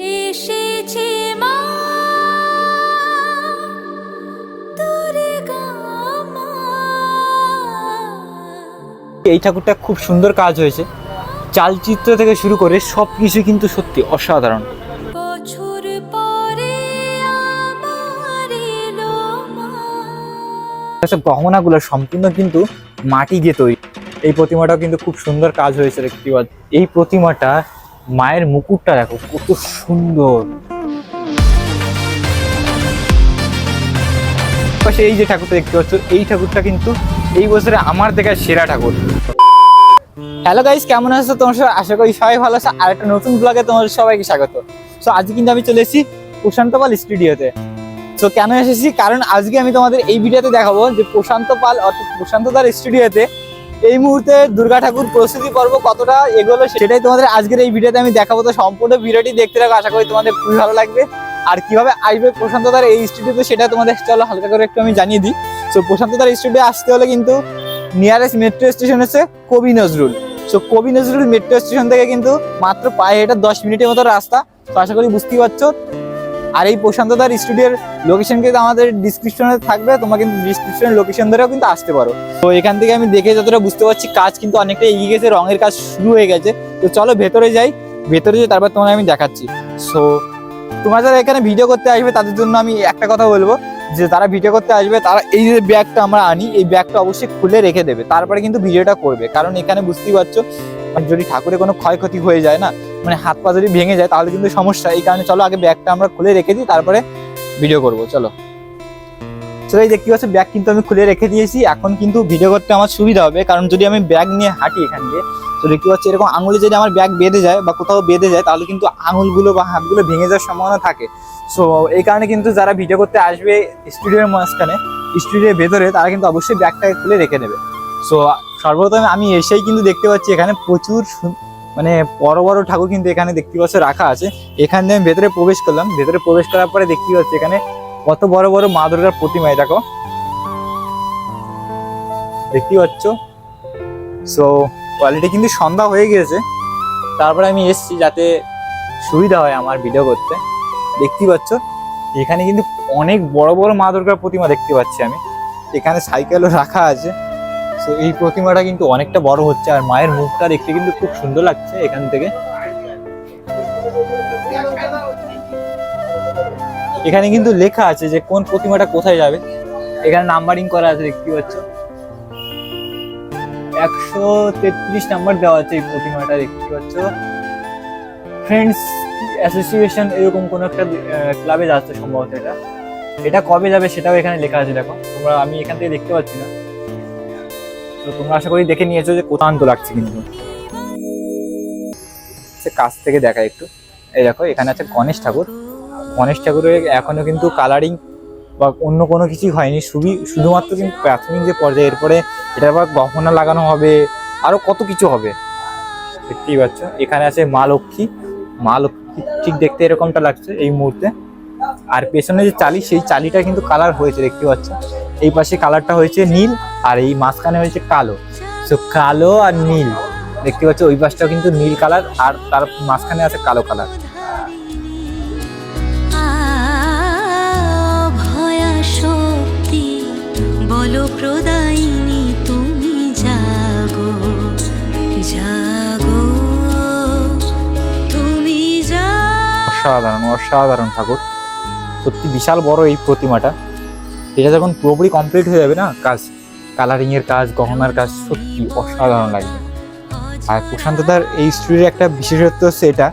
এসেছে মা এই ঠাকুরটা খুব সুন্দর কাজ হয়েছে। চালচিত্র থেকে শুরু করে সব কিছু কিন্তু সত্যি অসাধারণ। সব গহনাগুলো সম্পূর্ণ কিন্তু মাটি দিয়ে তৈরি। এই প্রতিমাটাও কিন্তু খুব সুন্দর কাজ হয়েছে দেখতে এই প্রতিমাটা মায়ের মুকুটটা দেখো, কত সুন্দর। পাশে এই যে ঠাকুরটা দেখতে পাচ্ছ, এই ঠাকুরটা কিন্তু এই বছরে আমার দেখা সেরা ঠাকুর। হ্যালো গাইস কেমন আছো? তোমার সবাই আশা করি সবাই ভালো আছে। আর একটা নতুন ব্লগে তোমাদের সবাইকে স্বাগত। সো আজকে কিন্তু আমি চলে এসেছি প্রশান্ত পাল স্টুডিওতে তো। কেন এসেছি? কারণ আজকে আমি তোমাদের এই ভিডিওতে দেখাবো যে প্রশান্ত পাল অর্থাৎ প্রশান্ত দার স্টুডিওতে এই মুহূর্তে দুর্গা ঠাকুর প্রস্তুতি পর্ব কতটা এগোলো সেটাই তোমাদের আজকের এই ভিডিওতে আমি দেখাবো। তো সম্পূর্ণ ভিডিওটি দেখতে থাকো, আশা করি তোমাদের খুবই ভালো লাগবে। আর কীভাবে আসবে প্রশান্ত দার এই স্টুডিওতে সেটা তোমাদের চলো হালকা করে একটু আমি জানিয়ে দিই। সো প্রশান্ত দার স্টুডিও আসতে হলে কিন্তু নিয়ারেস্ট মেট্রো স্টেশন হচ্ছে কবি নজরুল। সো কবি নজরুল মেট্রো স্টেশন থেকে কিন্তু মাত্র পায়ে হেঁটে দশ মিনিটের মতো রাস্তা। তো আশা করি বুঝতেই পারছ। আর এই প্রশান্তদার স্টুডিওর লোকেশন কিন্তু আমাদের ডিসক্রিপশনে থাকবে, তোমরা কিন্তু ডিসক্রিপশনের লোকেশন ধরেও কিন্তু আসতে পারো। তো এখান থেকে আমি দেখে যতটা বুঝতে পারছি, কাজ কিন্তু অনেকটা এগিয়ে গেছে, রঙের কাজ শুরু হয়ে গেছে। তো চলো ভেতরে যাই ভেতরে যাই তারপর তোমার আমি দেখাচ্ছি। সো তোমরা যারা এখানে ভিডিও করতে আসবে, তাদের জন্য আমি একটা কথা বলব, যে তারা ভিডিও করতে আসবে, তারা এই যে ব্যাগটা আমরা আনি, এই ব্যাগটা অবশ্যই খুলে রেখে দেবে। তারপরে কিন্তু ভিডিওটা করবে। কারণ এখানে বুঝতেই পারছ যদি ঠাকুরের কোনো ক্ষয়ক্ষতি হয়ে যায় না মানে হাত পা যদি ভেঙে যায়, তাহলে কিন্তু সমস্যা। এই কারণে চলো আগে ব্যাগটা আমরা খুলে রেখে দিই, তারপরে ভিডিও করব, চলো। চলো এই দেখতে পাচ্ছ ব্যাগ কিন্তু আমি খুলে রেখে দিয়েছি। এখন কিন্তু ভিডিও করতে আমার সুবিধা হবে, কারণ যদি আমি ব্যাগ নিয়ে হাঁটি এখান দিয়ে, তো দেখতে পাচ্ছি এরকম আঙুলে যদি আমার ব্যাগ বেঁধে যায় বা কোথাও বেঁধে যায়, তাহলে কিন্তু আঙুলগুলো বা হাতগুলো ভেঙে যাওয়ার সম্ভাবনা থাকে। সো এই কারণে কিন্তু যারা ভিডিও করতে আসবে স্টুডিওর মাঝখানে স্টুডিওর ভেতরে, তারা কিন্তু অবশ্যই ব্যাগটাকে খুলে রেখে নেবে সো সর্বপ্রথম আমি এসেই কিন্তু দেখতে পাচ্ছি এখানে প্রচুর মানে বড় বড় ঠাকুর কিন্তু এখানে দেখতে পাচ্ছ রাখা আছে। এখান দিয়ে আমি ভেতরে প্রবেশ করলাম। ভেতরে প্রবেশ করার পরে দেখতে পাচ্ছি এখানে কত বড় বড় মা দুর্গার প্রতিমা, এই দেখো। দেখতে পাচ্ছ? সো কোয়ালিটি কিন্তু সন্ধ্যা হয়ে গিয়েছে। তারপরে আমি এসেছি যাতে সুবিধা হয় আমার ভিডিও করতে। দেখতে পাচ্ছ? এখানে কিন্তু অনেক বড় বড় মা দুর্গার প্রতিমা দেখতে পাচ্ছি আমি। এখানে সাইকেলও রাখা আছে। তো এই প্রতিমাটা কিন্তু অনেকটা বড় হচ্ছে আর মায়ের মুখটা দেখতে কিন্তু খুব সুন্দর লাগছে এখান থেকে। এখানে কিন্তু লেখা আছে যে কোন প্রতিমাটা কোথায় যাবে। এখানে নাম্বারিং করা আছে, দেখতে পাচ্ছ। একশো তেত্রিশ নাম্বার দেওয়া আছে এই প্রতিমাটা, দেখতে পাচ্ছ। ফ্রেন্ডস অ্যাসোসিয়েশন এরকম কোনো একটা ক্লাবে যাচ্ছে সম্ভবত এটা। এটা কবে যাবে সেটাও এখানে লেখা আছে, দেখো। তোমরা, আমি এখান থেকে দেখতে পাচ্ছি না। তো তোমরা আশা করি দেখে নিয়েছো যে কোথান্ত লাগছে কিন্তু। সে কাছ থেকে দেখা একটু। এই দেখো, এখানে আছে গণেশ ঠাকুর। গণেশ ঠাকুরের এখনও কিন্তু কালারিং বা অন্য কোনো কিছুই হয়নি। শুধু, শুধুমাত্র কিন্তু প্রাথমিক যে পর্যায়ে, এরপরে এটা আবার গহনা লাগানো হবে, আরও কত কিছু হবে। দেখতেই পাচ্ছ, এখানে আছে মা লক্ষ্মী। মা লক্ষ্মী ঠিক দেখতে এরকমটা লাগছে এই মুহূর্তে। আর পেছনে যে চালি, সেই চালিটা কিন্তু কালার হয়েছে, দেখতে পাচ্ছ। এই পাশে কালারটা হয়েছে নীল আর এই মাঝখানে হয়েছে কালো। সো কালো আর নীল। দেখতে পাচ্ছ ওই পাশটাও কিন্তু নীল কালার আর তার মাঝখানে আছে কালো কালার। ভয়া শক্তি বলো প্রদায়িনী তুমি জাগো জাগো তুমি অসাধারণ অসাধারণ ঠাকুর। সত্যি বিশাল বড় এই প্রতিমাটা। এটা যখন পুরোপুরি কমপ্লিট হয়ে যাবে না, কাজ কালারিংয়ের কাজ, গহনার কাজ, সত্যি অসাধারণ লাগবে। আর প্রশান্তদার এই স্টুডিওর একটা বিশেষত্ব হচ্ছে এটা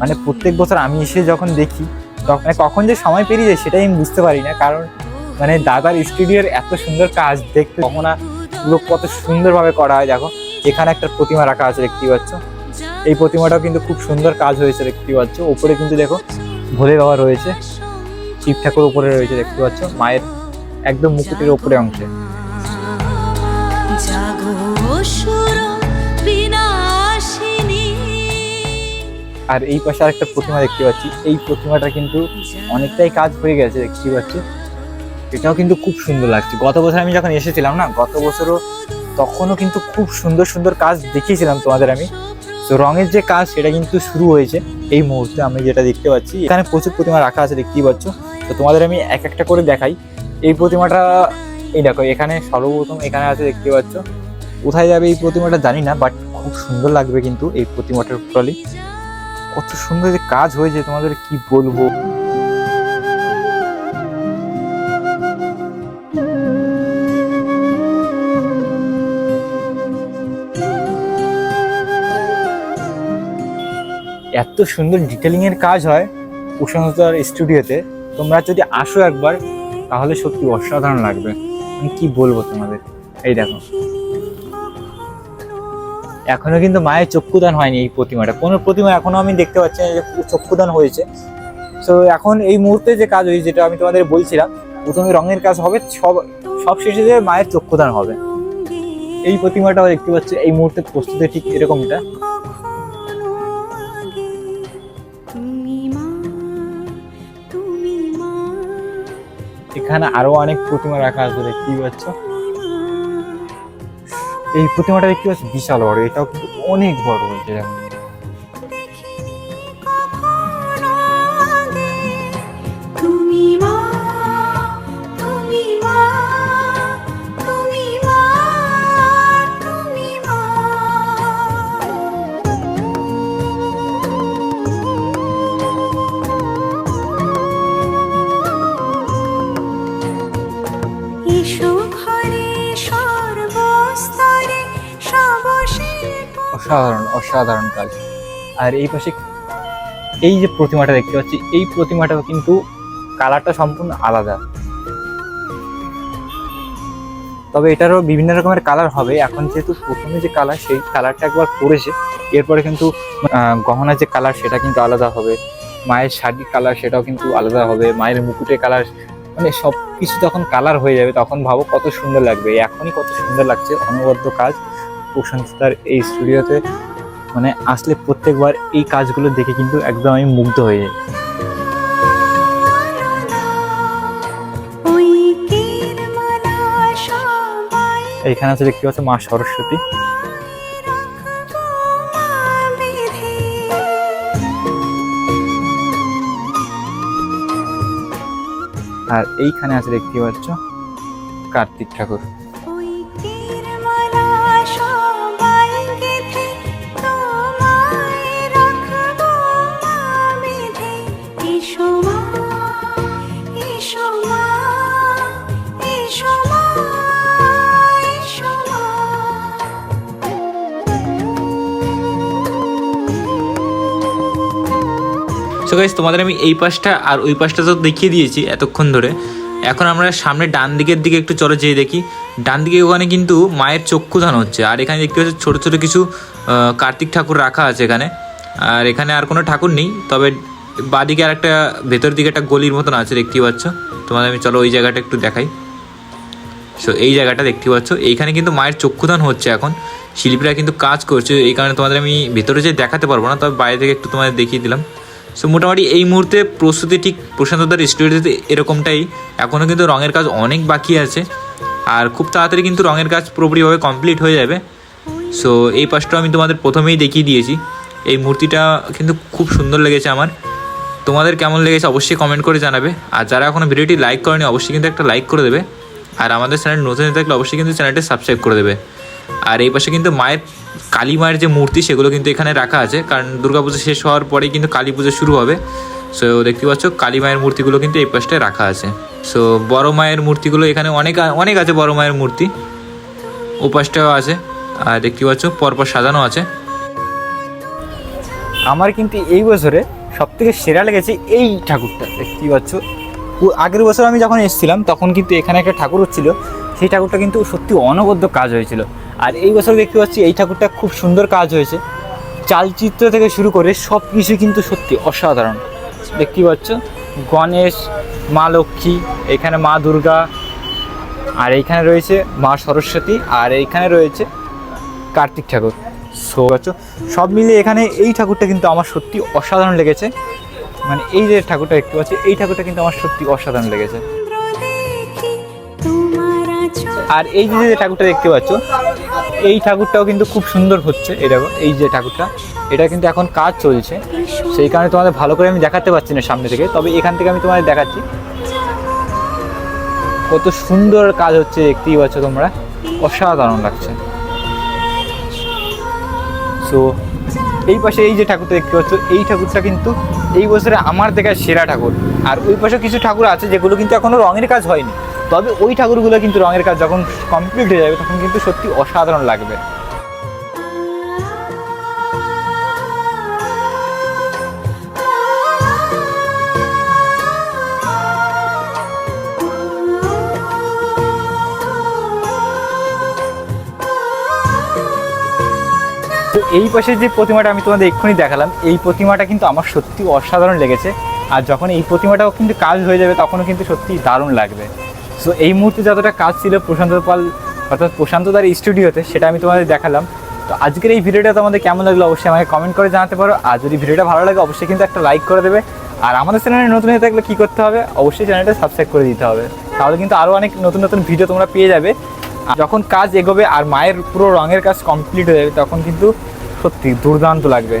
মানে প্রত্যেক বছর আমি এসে যখন দেখি তখন মানে কখন যে সময় পেরিয়ে যায় সেটাই আমি বুঝতে পারি না, কারণ মানে দাদার স্টুডিওর এত সুন্দর কাজ দেখতে, গহনা গুলো কত সুন্দরভাবে করা হয়। দেখো, এখানে একটা প্রতিমা রাখা আছে দেখতে পাচ্ছ। এই প্রতিমাটাও কিন্তু খুব সুন্দর কাজ হয়েছে দেখতে পাচ্ছ। ওপরে কিন্তু দেখো, ভোলে বাবা রয়েছে, শিব ঠাকুর উপরে রয়েছে, দেখতে পাচ্ছ। মায়ের একদম মুকুটের উপরে অংশে। আর এই পাশে আরেকটা প্রতিমা দেখতে পাচ্ছি। এই প্রতিমাটা কিন্তু অনেকটাই কাজ হয়ে গেছে দেখতে পাচ্ছি। এটাও কিন্তু খুব সুন্দর লাগছে। গত বছর আমি যখন এসেছিলাম না গত বছরও তখনও কিন্তু খুব সুন্দর সুন্দর কাজ দেখিয়েছিলাম তোমাদের আমি। তো রঙের যে কাজ সেটা কিন্তু শুরু হয়েছে। এই মুহূর্তে আমি যেটা দেখতে পাচ্ছি এখানে প্রচুর প্রতিমা রাখা আছে দেখতেই পাচ্ছ। তো তোমাদের আমি এক একটা করে দেখাই। এই প্রতিমাটা, এই দেখো, এখানে সর্বপ্রথম এখানে আছে দেখতে পাচ্ছ। কোথায় যাবে এই প্রতিমাটা জানি না বাট খুব সুন্দর লাগবে কিন্তু এই প্রতিমাটার টোটালি কত সুন্দর যে কাজ হয়েছে, তোমাদের কি বলব? এত সুন্দর ডিটেলিং এর কাজ হয় প্রশান্ততার স্টুডিওতে। তোমরা যদি আসো একবার তাহলে সত্যি অসাধারণ লাগবে। আমি কি বলব তোমাদের? এই দেখো। এখনও কিন্তু মায়ের চক্ষুদান হয়নি এই প্রতিমাটা। কোনো প্রতিমা এখনও আমি দেখতে পাচ্ছি না যে চক্ষুদান হয়েছে। তো এখন এই মুহূর্তে যে কাজ হয়েছে, যেটা আমি তোমাদের বলছিলাম, প্রথমে রঙের কাজ হবে, সব সব শেষে যে মায়ের চক্ষুদান হবে। এই প্রতিমাটাও দেখতে পাচ্ছি, এই মুহূর্তে প্রস্তুতি ঠিক এরকমটা। এখানে আরও অনেক প্রতিমা রাখা আছে দেখতেই পাচ্ছ এই প্রতিমাটা দেখতে পাচ্ছ বিশাল বড়, এটাও অনেক বড় হয়েছে দেখো। অসাধারণ অসাধারণ কাজ। আর এই পাশে এই যে প্রতিমাটা দেখতে পাচ্ছি, এই প্রতিমাটাও কিন্তু কালারটা সম্পূর্ণ আলাদা। তবে এটারও বিভিন্ন রকমের কালার হবে। এখন যেহেতু প্রথমে যে কালার, সেই কালারটা একবার করেছে এরপরে কিন্তু গহনার যে কালার, সেটা কিন্তু আলাদা হবে। মায়ের শাড়ির কালার, সেটাও কিন্তু আলাদা হবে। মায়ের মুকুটের কালার মানে সব কিছু যখন কালার হয়ে যাবে, তখন ভাবো কত সুন্দর লাগবে। এখনই কত সুন্দর লাগছে, অনবদ্য কাজ। প্রশংসার এই স্টুডিওতে মানে আসলে প্রত্যেকবার এই কাজগুলো দেখে কিন্তু একদম আমি মুগ্ধ হয়ে যাই। এইখানে আছে দেখতে পাচ্ছ মা সরস্বতী। আর এইখানে আছে দেখতে পাচ্ছ কার্তিক ঠাকুর। সো গাইজ তোমাদের আমি এই পাশটা আর ওই পাশটা তো দেখিয়ে দিয়েছি এতক্ষণ ধরে। এখন আমরা সামনে ডান দিকের দিকে একটু চলে যেয়ে দেখি। ডান দিকে ওখানে কিন্তু মায়ের চক্ষুদান হচ্ছে। আর এখানে দেখতে পাচ্ছি ছোটো ছোটো কিছু কার্তিক ঠাকুর রাখা আছে এখানে। আর এখানে আর কোনো ঠাকুর নেই, তবে বাদিকে আর একটা ভেতর দিকে একটা গলির মতন আছে দেখতেই পাচ্ছ। তোমাদের আমি চলো ওই জায়গাটা একটু দেখাই। সো এই জায়গাটা দেখতে পাচ্ছ। এইখানে কিন্তু মায়ের চক্ষুদান হচ্ছে এখন। শিল্পীরা কিন্তু কাজ করছে। এই কারণে তোমাদের আমি ভেতরে যে দেখাতে পারব না, তবে বাইরে থেকে একটু তোমাদের দেখিয়ে দিলাম। সো মোটামুটি এই মুহূর্তে প্রস্তুতি ঠিক প্রশান্তদার স্টুডিওতে এরকমটাই। এখনও কিন্তু রঙের কাজ অনেক বাকি আছে। আর খুব তাড়াতাড়ি কিন্তু রঙের কাজ পুরোপুরিভাবে কমপ্লিট হয়ে যাবে। সো এই পাশটা আমি তোমাদের প্রথমেই দেখিয়ে দিয়েছি। এই মূর্তিটা কিন্তু খুব সুন্দর লেগেছে আমার। তোমাদের কেমন লেগেছে অবশ্যই কমেন্ট করে জানাবে। আর যারা এখনও ভিডিওটি লাইক করেনি, অবশ্যই কিন্তু একটা লাইক করে দেবে। আর আমাদের চ্যানেল নতুন থাকলে অবশ্যই কিন্তু চ্যানেলটি সাবস্ক্রাইব করে দেবে। আর এই পাশে কিন্তু মায়ের, কালী মায়ের যে মূর্তি, সেগুলো কিন্তু এখানে রাখা আছে। কারণ দুর্গাপুজো শেষ হওয়ার পরেই কিন্তু কালী পুজো শুরু হবে। সো দেখতে পাচ্ছ, কালী মায়ের মূর্তিগুলো কিন্তু এই পাশটায় রাখা আছে। সো বড় মায়ের মূর্তিগুলো এখানে অনেক অনেক আছে বড় মায়ের মূর্তি। ও পাশটাও আছে। আর দেখতে পাচ্ছ, পরপর সাজানো আছে। আমার কিন্তু এই বছরে সব থেকে সেরা লেগেছে এই ঠাকুরটা। দেখতে পাচ্ছ, আগের বছর আমি যখন এসেছিলাম, তখন কিন্তু এখানে একটা ঠাকুর ছিল সেই ঠাকুরটা কিন্তু সত্যি অনবদ্য কাজ হয়েছিল। আর এই বছর দেখতে পাচ্ছি এই ঠাকুরটা খুব সুন্দর কাজ হয়েছে। চালচিত্র থেকে শুরু করে সব কিছু কিন্তু সত্যি অসাধারণ। দেখতেই পাচ্ছ? গণেশ, মা লক্ষ্মী, এখানে মা দুর্গা, আর এইখানে রয়েছে মা সরস্বতী, আর এইখানে রয়েছে কার্তিক ঠাকুর। সো সব মিলিয়ে এখানে এই ঠাকুরটা কিন্তু আমার সত্যি অসাধারণ লেগেছে। মানে এই যে ঠাকুরটা দেখতে পাচ্ছি, এই ঠাকুরটা কিন্তু আমার সত্যি অসাধারণ লেগেছে। আর এই যে যে ঠাকুরটা দেখতে পাচ্ছ, এই ঠাকুরটাও কিন্তু খুব সুন্দর হচ্ছে, এই দেখো, এই যে ঠাকুরটা, এটা কিন্তু এখন কাজ চলছে। সেই কারণে তোমাদের ভালো করে আমি দেখাতে পারছি না সামনে থেকে, তবে এখান থেকে আমি তোমাদের দেখাচ্ছি। কত সুন্দর কাজ হচ্ছে, দেখতেই পাচ্ছ তোমরা, অসাধারণ লাগছে। সো এই পাশে এই যে ঠাকুরটা দেখতে পাচ্ছ, এই ঠাকুরটা কিন্তু এই বছরে আমার দেখা সেরা ঠাকুর। আর ওই পাশে কিছু ঠাকুর আছে, যেগুলো কিন্তু এখনও রঙের কাজ হয়নি। তবে ওই ঠাকুরগুলো কিন্তু রঙের কাজ যখন কমপ্লিট হয়ে যাবে, তখন কিন্তু সত্যি অসাধারণ লাগবে। তো এই পাশে যে প্রতিমাটা আমি তোমাদের এক্ষুনি দেখালাম, এই প্রতিমাটা কিন্তু আমার সত্যি অসাধারণ লেগেছে। আর যখন এই প্রতিমাটাও কিন্তু কাজ হয়ে যাবে, তখনও কিন্তু সত্যি দারুণ লাগবে। সো এই মুহূর্তে যতটা কাজ ছিল প্রশান্ত পাল, অর্থাৎ প্রশান্তদার স্টুডিওতে, সেটা আমি তোমাদের দেখালাম। তো আজকের এই ভিডিওটা তোমাদের কেমন লাগল অবশ্যই আমাকে কমেন্ট করে জানাতে পারো। আর যদি ভিডিওটা ভালো লাগে, অবশ্যই কিন্তু একটা লাইক করে দেবে। আর আমাদের চ্যানেলে নতুন হয়ে থাকলে কী করতে হবে, অবশ্যই চ্যানেলটা সাবস্ক্রাইব করে দিতে হবে। তাহলে কিন্তু আরও অনেক নতুন নতুন ভিডিও তোমরা পেয়ে যাবে। যখন কাজ এগোবে আর মায়ের পুরো রঙের কাজ কমপ্লিট হয়ে যাবে, তখন কিন্তু সত্যি দুর্দান্ত লাগবে।